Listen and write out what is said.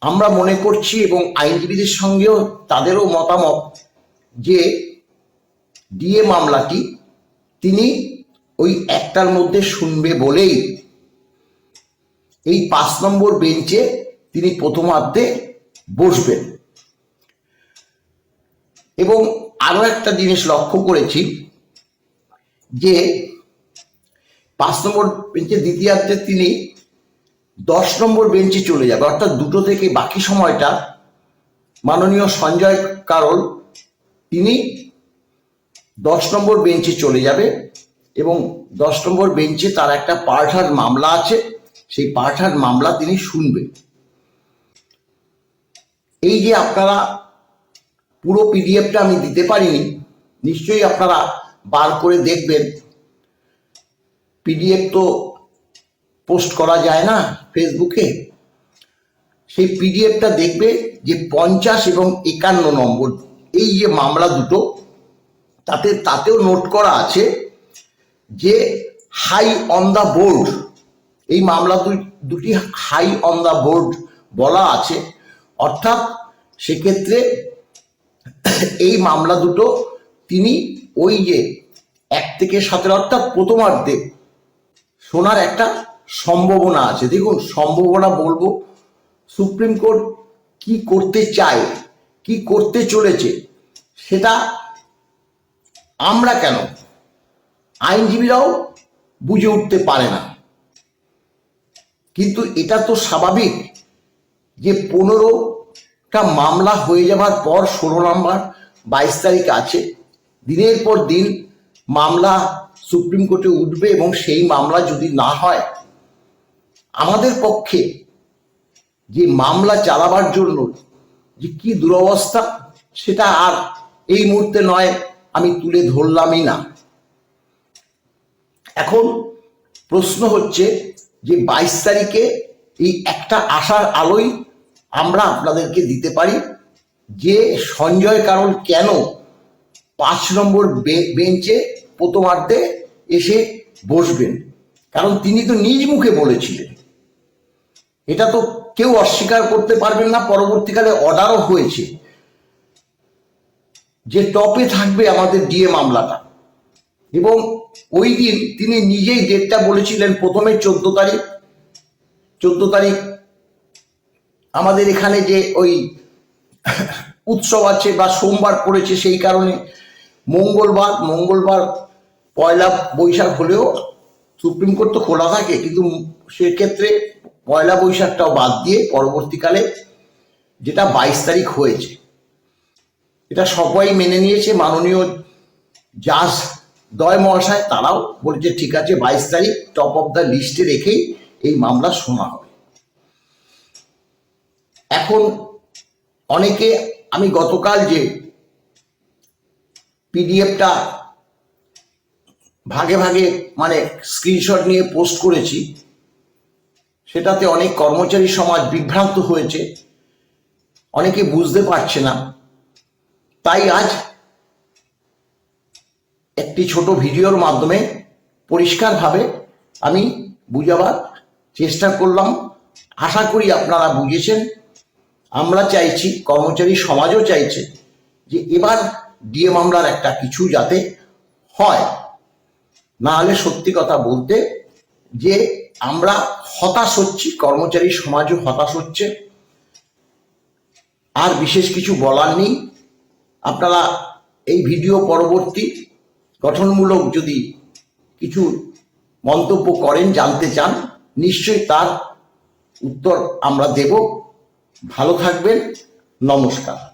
আমরা মনে করছি এবং আইনজীবীদের সঙ্গেও তাদেরও মতামত যে ডিএ মামলাটি তিনি ওই একটার মধ্যে শুনবে বলেই এই পাঁচ নম্বর বেঞ্চে তিনি প্রথমার্ধে বসবেন। এবং আরও একটা জিনিস লক্ষ্য করেছি যে পাঁচ নম্বর বেঞ্চে দ্বিতীয়ার্ধে তিনি দশ নম্বর বেঞ্চে চলে যাবে। অর্থাৎ দুটো থেকে বাকি সময়টা মাননীয় সঞ্জয় কারল, তিনি দশ নম্বর বেঞ্চে চলে যাবে এবং দশ নম্বর বেঞ্চে তার একটা পার্টার মামলা আছে। সেই পার্টার মামলা তিনি শুনবেন। এই যে আপনারা পুরো পিডিএফটা আমি দিতে পারিনি, নিশ্চয়ই আপনারা বার করে দেখবেন। পিডিএফ তো পোস্ট করা যায় না ফেসবুকে? সেই পিডিএফটা দেখবে যে পঞ্চাশ এবং একান্ন নম্বর। এই যে মামলা দুটো, তাতে, তাতেও নোট করা আছে যে হাই অন দ্য বোর্ড এই মামলা দুটি হাই অন দ্য বোর্ড বলা আছে। অর্থাৎ সেক্ষেত্রে এই মামলা দুটো তিনি ওই যে এক থেকে সতেরো, অর্থাৎ প্রথমার্ধে সোনার একটা সম্ভাবনা আছে। দেখুন, সম্ভাবনা বলব, সুপ্রিম কোর্ট কি করতে চায়, কি করতে চলেছে, সেটা আমরা কেন? আইনজীবীরাও বুঝে উঠতে পারে না। কিন্তু এটা তো স্বাভাবিক যে পনেরোটা মামলা হয়ে যাবার পর ষোলো নম্বর বাইশ তারিখ আছে। দিনের পর দিন মামলা সুপ্রিম কোর্টে উঠবে এবং সেই মামলা যদি না হয় আমাদের পক্ষে যে মামলা চালাবার জন্য যে কি দুরবস্থা, সেটা আর এই মুহূর্তে নয়, আমি তুলে ধরলামই না। এখন প্রশ্ন হচ্ছে যে বাইশ তারিখে এই একটা আশার আলোই আমরা আপনাদেরকে দিতে পারি যে সঞ্জয় কারণ কেন পাঁচ নম্বর বেঞ্চে প্রথমার্ধে এসে বসবেন। কারণ তিনি তো নিজ মুখে বলেছিলেন। এটা তো কেউ অস্বীকার করতে পারবেন না, পরবর্তীকালে অর্ডারও হয়েছে। যে টপে থাকবে আমাদের ডিএ মামলাটা। এবং ওই দিন তিনি নিজেই ডেটটা বলেছিলেন, প্রথমে চোদ্দ তারিখ। চোদ্দ তারিখ আমাদের এখানে যে ওই উৎসব আছে বা সোমবার পড়েছে সেই কারণে মঙ্গলবার মঙ্গলবার পয়লা বৈশাখ হলেও সুপ্রিম কোর্ট তো খোলা থাকে, কিন্তু সেক্ষেত্রে পয়লা বৈশাখটাও বাদ দিয়ে পরবর্তীকালে যেটা বাইশ তারিখ হয়েছে, এটা সবাই মেনে নিয়েছে, মাননীয় জাজ দয় মহাশয় তারাও বলেছে, ঠিক আছে, বাইশ তারিখ টপ অফ দ্য লিস্টে রেখেই এই মামলা শোনা হবে। এখন অনেকে, আমি গতকাল যে পিডিএফটা ভাগে ভাগে মানে স্ক্রিনশট নিয়ে পোস্ট করেছি সেটাতে অনেক কর্মচারী সমাজ বিভ্রান্ত হয়েছে। অনেকে বুঝতে পারছে না। তাই আজ একটি ছোট ভিডিওর মাধ্যমে পরিষ্কারভাবে আমি বুঝাবার চেষ্টা করলাম। আশা করি আপনারা বুঝেছেন। আমরা চাইছি, কর্মচারী সমাজও চাইছে যে এবার ডিএ মামলার একটা কিছু যাতে হয়। না হলে সত্যি কথা বলতে যে আমরা হতাশ হচ্ছি, কর্মচারী সমাজও হতাশ হচ্ছে। আর বিশেষ কিছু বলার নেই। আপনারা এই ভিডিও পরবর্তী গঠনমূলক যদি কিছু মন্তব্য করেন, জানতে চান, নিশ্চয়ই তার উত্তর আমরা দেব। ভালো থাকবেন। নমস্কার।